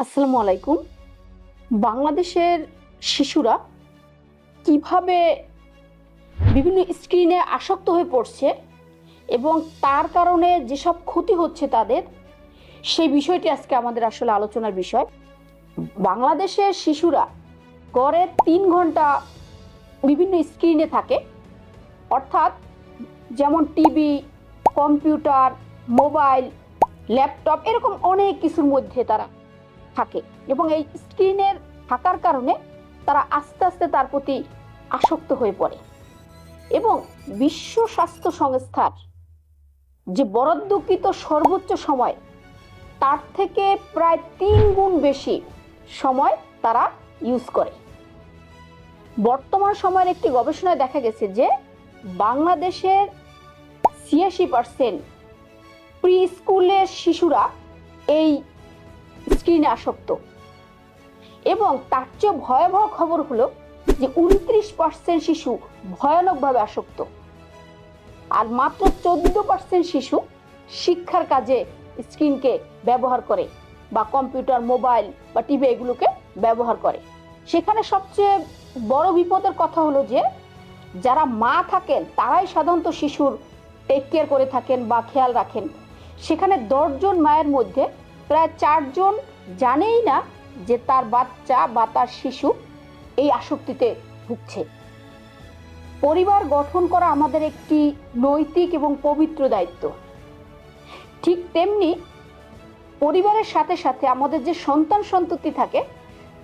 আসসালামু আলাইকুম। বাংলাদেশের শিশুরা কীভাবে বিভিন্ন স্ক্রিনে আসক্ত হয়ে পড়ছে এবং তার কারণে যেসব ক্ষতি হচ্ছে তাদের, সেই বিষয়টি আজকে আমাদের আসলে আলোচনার বিষয়। বাংলাদেশের শিশুরা গড়ে তিন ঘণ্টা বিভিন্ন স্ক্রিনে থাকে। অর্থাৎ যেমন টিভি, কম্পিউটার, মোবাইল, ল্যাপটপ, এরকম অনেক কিছুর মধ্যে তারা থাকে এবং এই স্ক্রিনের থাকার কারণে তারা আস্তে আস্তে তার প্রতি আসক্ত হয়ে পড়ে। এবং বিশ্ব স্বাস্থ্য সংস্থার যে বরাদ্দকৃত সর্বোচ্চ সময়, তার থেকে প্রায় তিন গুণ বেশি সময় তারা ইউজ করে। বর্তমান সময়ের একটি গবেষণায় দেখা গেছে যে বাংলাদেশের ছিয়াশি পার্সেন্ট প্রি স্কুলের শিশুরা এই স্ক্রিনে আসক্ত। এবং তার চেয়ে ভয়াবহ খবর হলো যে উনত্রিশ পার্সেন্ট শিশু ভয়ানকভাবে আসক্ত। আর মাত্র চোদ্দ পার্সেন্ট শিশু শিক্ষার কাজে স্ক্রিনকে ব্যবহার করে বা কম্পিউটার, মোবাইল বা টিভি এগুলোকে ব্যবহার করে। সেখানে সবচেয়ে বড় বিপদের কথা হলো যে, যারা মা থাকেন তারাই সাধারণত শিশুর টেক কেয়ার করে থাকেন বা খেয়াল রাখেন। সেখানে দশজন মায়ের মধ্যে প্রায় চারজন জানেই না যে তার বাচ্চা বা তার শিশু এই আসক্তিতে ভুগছে। পরিবার গঠন করা আমাদের একটি নৈতিক এবং পবিত্র দায়িত্ব। ঠিক তেমনি পরিবারের সাথে সাথে আমাদের যে সন্তান সন্ততি থাকে,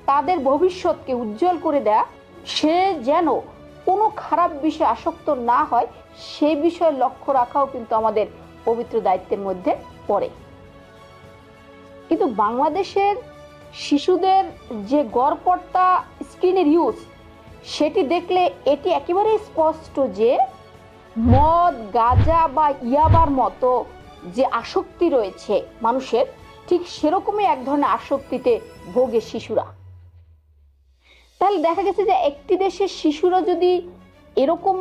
তাদের ভবিষ্যৎকে উজ্জ্বল করে দেয়া, সে যেন কোনো খারাপ বিষয়ে আসক্ত না হয়, সে বিষয়ে লক্ষ্য রাখাও কিন্তু আমাদের পবিত্র দায়িত্বের মধ্যে পড়ে। কিন্তু বাংলাদেশের শিশুদের যে গড়পড়তা স্ক্রিনের ইউজ সেটি দেখলে এটি একেবারেই স্পষ্ট যে মদ, গাঁজা বা ইয়াবার মতো যে আসক্তি রয়েছে মানুষের, ঠিক সেরকমই এক ধরনের আসক্তিতে ভোগে শিশুরা। তাহলে দেখা গেছে যে একটি দেশের শিশুরা যদি এরকম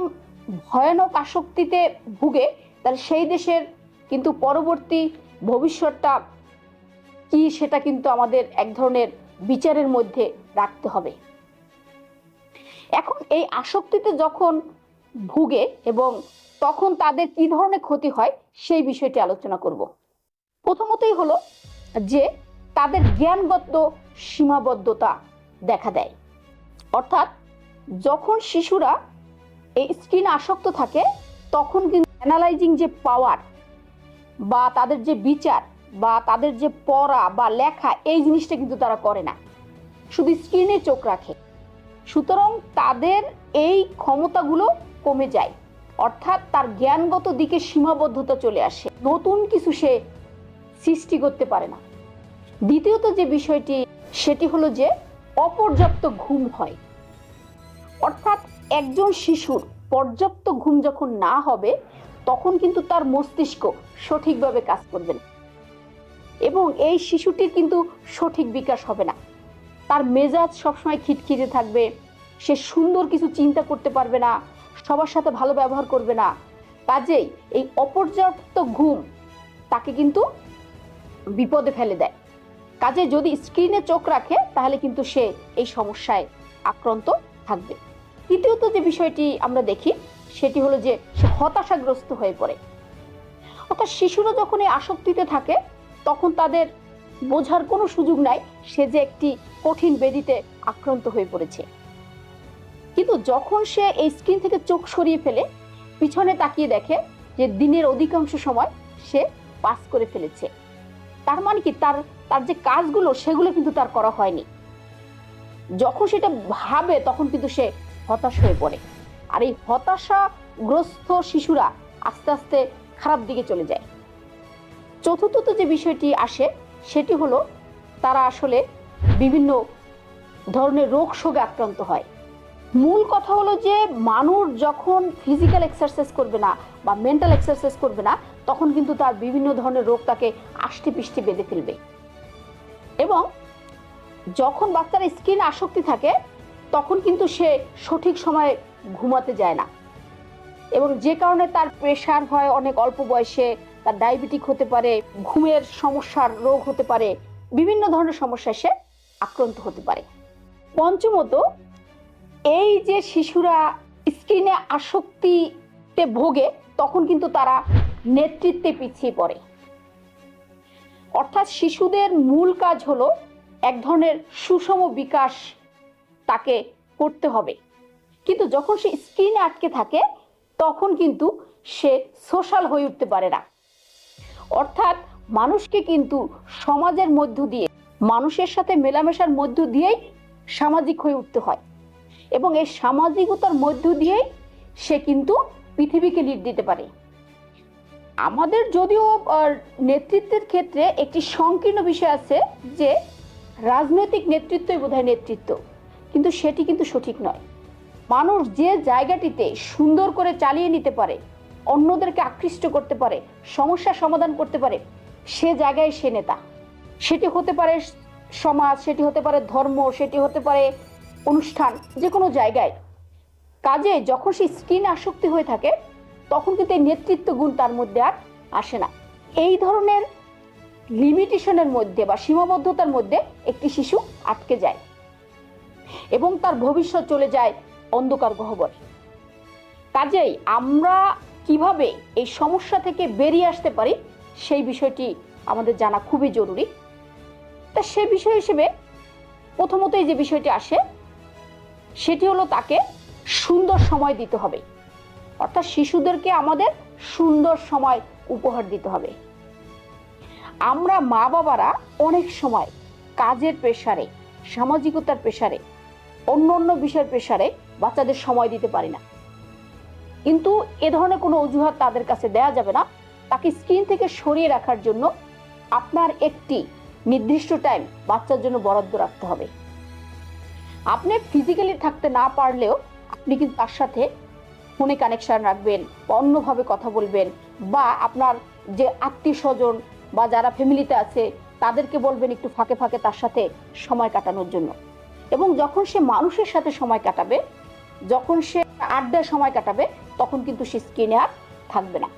ভয়ানক আসক্তিতে ভুগে, তাহলে সেই দেশের কিন্তু পরবর্তী ভবিষ্যৎটা কি সেটা কিন্তু আমাদের এক ধরনের বিচারের মধ্যে রাখতে হবে। এখন এই আসক্তিতে যখন ভুগে এবং তখন তাদের কি ধরনের ক্ষতি হয় সেই বিষয়টি আলোচনা করব। প্রথমতই হলো যে তাদের জ্ঞানগত সীমাবদ্ধতা দেখা দেয়। অর্থাৎ যখন শিশুরা এই স্ক্রিন আসক্ত থাকে, তখন কিন্তু অ্যানালাইজিং যে পাওয়ার বা তাদের যে বিচার বা তাদের যে পড়া বা লেখা, এই জিনিসটা কিন্তু তারা করে না। শুধু স্ক্রিনে চোখ রাখে। সুতরাং তাদের এই ক্ষমতাগুলো কমে যায়। অর্থাৎ তার জ্ঞানগত দিকে সীমাবদ্ধতা চলে আসে। নতুন কিছু সে সৃষ্টি করতে পারে না। দ্বিতীয়ত যে বিষয়টি, সেটি হলো যে অপর্যাপ্ত ঘুম হয়। অর্থাৎ একজন শিশুর পর্যাপ্ত ঘুম যখন না হবে, তখন কিন্তু তার মস্তিষ্ক সঠিকভাবে কাজ করবে না। এবং এই শিশুটির কিন্তু সঠিক বিকাশ হবে না। তার মেজাজ সবসময় খিটখিটে থাকবে, সে সুন্দর কিছু চিন্তা করতে পারবে না, সবার সাথে ভালো ব্যবহার করবে না। কাজেই এই অপর্যাপ্ত ঘুম তাকে কিন্তু বিপদে ফেলে দেয়। কাজে যদি স্ক্রিনে চোখ রাখে, তাহলে কিন্তু সে এই সমস্যায় আক্রান্ত থাকবে। তৃতীয়ত যে বিষয়টি আমরা দেখি, সেটি হলো যে সে হতাশাগ্রস্ত হয়ে পড়ে। অর্থাৎ শিশুরা যখন এই আসক্তিতে থাকে তখন তাদের বোঝার কোনো সুযোগ নাই। সে যে একটি কঠিন বেদিতে আক্রান্ত হয়ে পড়েছে। কিন্তু যখন সে এই স্ক্রিন থেকে চোখ সরিয়ে ফেলে, পিছনে তাকিয়ে দেখে যে দিনের অধিকাংশ সময় সে পাস করে ফেলেছে। তার মানে কি? তার তার যে কাজগুলো, সেগুলো কিন্তু তার করা হয়নি। যখন সেটা ভাবে, তখন কিন্তু সে হতাশ হয়ে পড়ে। আর এই হতাশাগ্রস্ত শিশুরা আস্তে আস্তে খারাপ দিকে চলে যায়। চতুর্থত যে বিষয়টি আসে, সেটি হলো তারা আসলে বিভিন্ন ধরনের রোগ শোকে আক্রান্ত হয়। মূল কথা হলো যে মানুষ যখন ফিজিক্যাল এক্সারসাইজ করবে না বা মেন্টাল এক্সারসাইজ করবে না, তখন কিন্তু তার বিভিন্ন ধরনের রোগ তাকে আষ্টে পিষ্টে বেঁধে ফেলবে। এবং যখন বাচ্চার স্কিন আসক্তি থাকে, তখন কিন্তু সে সঠিক সময়ে ঘুমাতে যায় না। এবং যে কারণে তার প্রেশার হয় অনেক অল্প বয়সে তার ডায়াবেটিক হতে পারে, ঘুমের সমস্যার রোগ হতে পারে, বিভিন্ন ধরনের সমস্যা সে আক্রান্ত হতে পারে। পঞ্চমত, এই যে শিশুরা স্ক্রিনে আসক্তিতে ভোগে, তখন কিন্তু তারা নেতৃত্বে পিছিয়ে পড়ে। অর্থাৎ শিশুদের মূল কাজ হলো এক ধরনের সুষম বিকাশ তাকে করতে হবে। কিন্তু যখন সে স্ক্রিনে আটকে থাকে, তখন কিন্তু সে সোশ্যাল হয়ে উঠতে পারে না। অর্থাৎ মানুষকে কিন্তু সমাজের মধ্য দিয়ে, মানুষের সাথে মেলামেশার মধ্য দিয়েই সামাজিক হয়ে উঠতে হয়। এবং এই সামাজিকতার মধ্য দিয়েই সে কিন্তু পৃথিবীকে লিড দিতে পারে। আমাদের যদিও নেতৃত্বের ক্ষেত্রে একটি সংকীর্ণ বিষয় আছে যে, রাজনৈতিক নেতৃত্বই বোধহয় নেতৃত্ব। কিন্তু সেটি কিন্তু সঠিক নয়। মানুষ যে জায়গাটিতে সুন্দর করে চালিয়ে নিতে পারে অন্যদেরকে আকৃষ্ট করতে পারে সমস্যার সমাধান করতে পারে, সে জায়গায় সে নেতা। সেটি হতে পারে সমাজ, সেটি হতে পারে ধর্ম, সেটি হতে পারে অনুষ্ঠান যে কোনো জায়গায়। কাজে যখন সে স্ক্রিন আসক্তি হয়ে থাকে, তখন কিন্তু এই নেতৃত্ব গুণ তার মধ্যে আর আসে না। এই ধরনের লিমিটেশনের মধ্যে বা সীমাবদ্ধতার মধ্যে একটি শিশু আটকে যায় এবং তার ভবিষ্যৎ চলে যায় অন্ধকার গহ্বরে। কাজেই আমরা কীভাবে এই সমস্যা থেকে বেরিয়ে আসতে পারি, সেই বিষয়টি আমাদের জানা খুবই জরুরি। তা সে বিষয় হিসেবে প্রথমতই যে বিষয়টি আসে, সেটি হলো তাকে সুন্দর সময় দিতে হবে। অর্থাৎ শিশুদেরকে আমাদের সুন্দর সময় উপহার দিতে হবে। আমরা মা বাবারা অনেক সময় কাজের প্রেসারে সামাজিকতার প্রেসারে অন্য অন্য বিষয়ের প্রেসারে বাচ্চাদের সময় দিতে পারি না। কিন্তু এ ধরনের কোনো অজুহাত তাদের কাছে দেয়া যাবে না। তাকে স্ক্রিন থেকে সরিয়ে রাখার জন্য আপনার একটি নির্দিষ্ট টাইম বাচ্চার জন্য বরাদ্দ রাখতে হবে। আপনি ফিজিক্যালি থাকতে না পারলেও আপনি কিন্তু তার সাথে ফোনে কানেকশন রাখবেন অন্যভাবে কথা বলবেন বা আপনার যে আত্মীয় স্বজন বা যারা ফ্যামিলিতে আছে তাদেরকে বলবেন একটু ফাঁকে ফাঁকে তার সাথে সময় কাটানোর জন্য। এবং যখন সে মানুষের সাথে সময় কাটাবে, যখন সে আড্ডায় সময় কাটাবে, তখন কিন্তু সে স্ক্রিনে আর থাকবে না।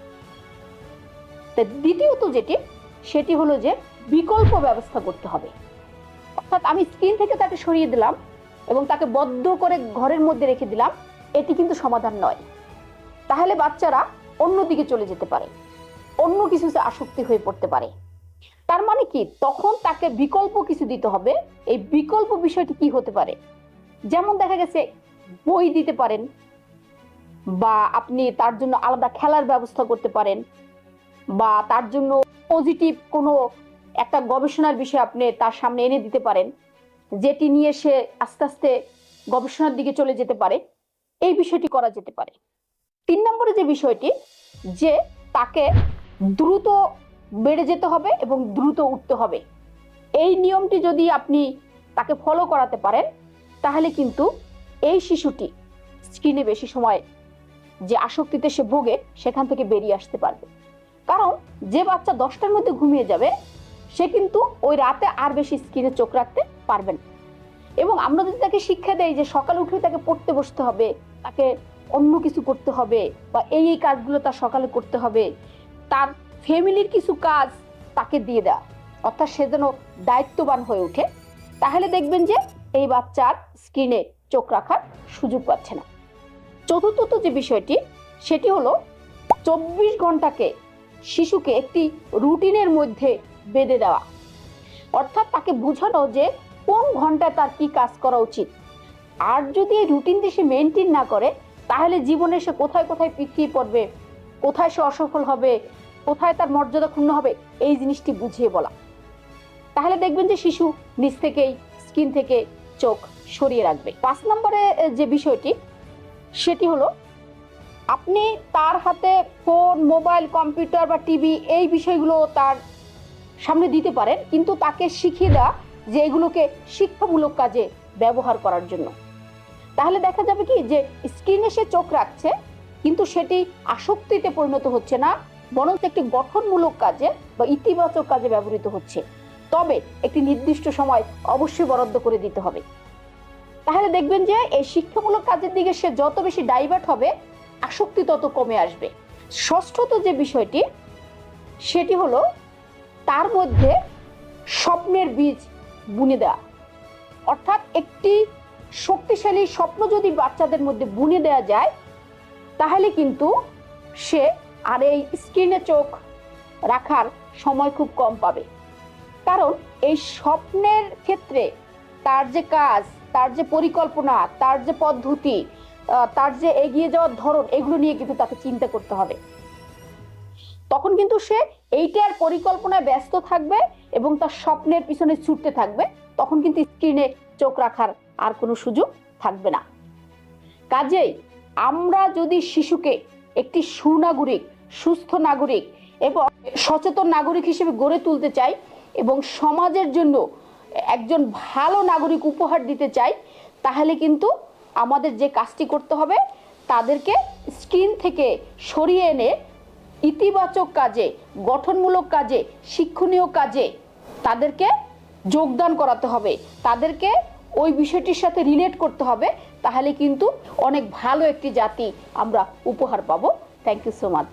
তো দ্বিতীয়ত যেটি, সেটি হলো যে বিকল্প ব্যবস্থা করতে হবে। অর্থাৎ আমি স্ক্রিন থেকে তাকে সরিয়ে দিলাম এবং তাকে বদ্ধ করে ঘরের মধ্যে রেখে দিলাম, এটি কিন্তু সমাধান নয়। তাহলে বাচ্চারা অন্যদিকে চলে যেতে পারে, অন্য কিছুতে আসক্তি হয়ে পড়তে পারে। তার মানে কি? তখন তাকে বিকল্প কিছু দিতে হবে। এই বিকল্প বিষয়টি কি হতে পারে? যেমন দেখা গেছে, বই দিতে পারেন বা আপনি তার জন্য আলাদা খেলার ব্যবস্থা করতে পারেন বা তার জন্য পজিটিভ কোনো একটা গবেষণার বিষয় আপনি তার সামনে এনে দিতে পারেন, যেটি নিয়ে সে আস্তে আস্তে গবেষণার দিকে চলে যেতে পারে, এই বিষয়টি করা যেতে পারে। তিন নম্বরে যে বিষয়টি, যে তাকে দ্রুত বেড়ে যেতে হবে এবং দ্রুত উঠতে হবে। এই নিয়মটি যদি আপনি তাকে ফলো করাতে পারেন, তাহলে কিন্তু এই শিশুটি স্ক্রিনে বেশি সময় যে আসক্তিতে সে ভোগে, সেখান থেকে বেরিয়ে আসতে পারবে। কারণ যে বাচ্চা দশটার মধ্যে ঘুমিয়ে যাবে, সে কিন্তু ওই রাতে আর বেশি স্ক্রিনে চোখ রাখতে পারবে না। এবং আমরা যদি তাকে শিক্ষা দেই যে সকালে উঠে তাকে পড়তে বসতে হবে, তাকে অন্য কিছু করতে হবে, বা এই এই কাজগুলো তার সকালে করতে হবে, তার ফ্যামিলির কিছু কাজ তাকে দিয়ে দেওয়া, অর্থাৎ সে যেন দায়িত্ববান হয়ে ওঠে, তাহলে দেখবেন যে এই বাচ্চার স্ক্রিনে চোখ রাখার সুযোগ পাচ্ছে না। চতুর্থত যে বিষয়টি, সেটি হলো চব্বিশ ঘন্টাকে শিশুকে একটি রুটিনের মধ্যে বেঁধে দেওয়া। অর্থাৎ তাকে বোঝানো যে কোন ঘন্টায় তার কি কাজ করা উচিত। আর যদি এই রুটিনটি সে মেনটেন না করে, তাহলে জীবনে সে কোথায় কোথায় পিছিয়ে পড়বে, কোথায় সে অসফল হবে, কোথায় তার মর্যাদা ক্ষুণ্ণ হবে, এই জিনিসটি বুঝিয়ে বলা। তাহলে দেখবেন যে শিশু নিজ থেকেই স্কিন থেকে চোখ সরিয়ে রাখবে। পাঁচ নম্বরে যে বিষয়টি সেটি হলো, আপনি তার হাতে ফোন, মোবাইল, কম্পিউটার বা টিভি এই বিষয়গুলো তার সামনে দিতে পারেন, কিন্তু তাকে শিখিয়ে দেওয়া যে এগুলোকে শিক্ষামূলক কাজে ব্যবহার করার জন্য। তাহলে দেখা যাবে কি যে স্ক্রিনে সে চোখ রাখছে, কিন্তু সেটি আসক্তিতে পরিণত হচ্ছে না বরং একটি গঠনমূলক কাজে বা ইতিবাচক কাজে ব্যবহৃত হচ্ছে। তবে একটি নির্দিষ্ট সময় অবশ্যই বরাদ্দ করে দিতে হবে। তাহলে দেখবেন যে এই শিক্ষামূলক কাজের দিকে সে যত বেশি ডাইভার্ট হবে, আসক্তি তত কমে আসবে। ষষ্ঠত যে বিষয়টি, সেটি হলো তার মধ্যে স্বপ্নের বীজ বুনে দেওয়া। অর্থাৎ একটি শক্তিশালী স্বপ্ন যদি বাচ্চাদের মধ্যে বুনে দেওয়া যায়, তাহলে কিন্তু সে আর এই স্ক্রিনে চোখ রাখার সময় খুব কম পাবে। কারণ এই স্বপ্নের ক্ষেত্রে তার যে কাজ তার যে পরিকল্পনা, তার যে পদ্ধতি তার যে এগিয়ে যাওয়ার ধরন, এগুলো নিয়ে কিন্তু তাকে চিন্তা করতে হবে। তখন কিন্তু সে এইটার পরিকল্পনায় ব্যস্ত থাকবে এবং তার স্বপ্নের পিছনে ছুটতে থাকবে, তখন কিন্তু স্ক্রিনে চোখ রাখার আর কোনো সুযোগ থাকবে না। কাজেই আমরা যদি শিশুকে একটি সুনাগরিক, সুস্থ নাগরিক এবং সচেতন নাগরিক হিসেবে গড়ে তুলতে চাই এবং সমাজের জন্য একজন ভালো নাগরিক উপহার দিতে চাই, তাহলে কিন্তু আমাদের যে কাজটি করতে হবে, তাদেরকে স্ক্রিন থেকে সরিয়ে এনে ইতিবাচক কাজে, গঠনমূলক কাজে, শিক্ষণীয় কাজে তাদেরকে যোগদান করাতে হবে। তাদেরকে ওই বিষয়টির সাথে রিলেট করতে হবে, তাহলে কিন্তু অনেক ভালো একটি জাতি আমরা উপহার পাবো। Thank you so much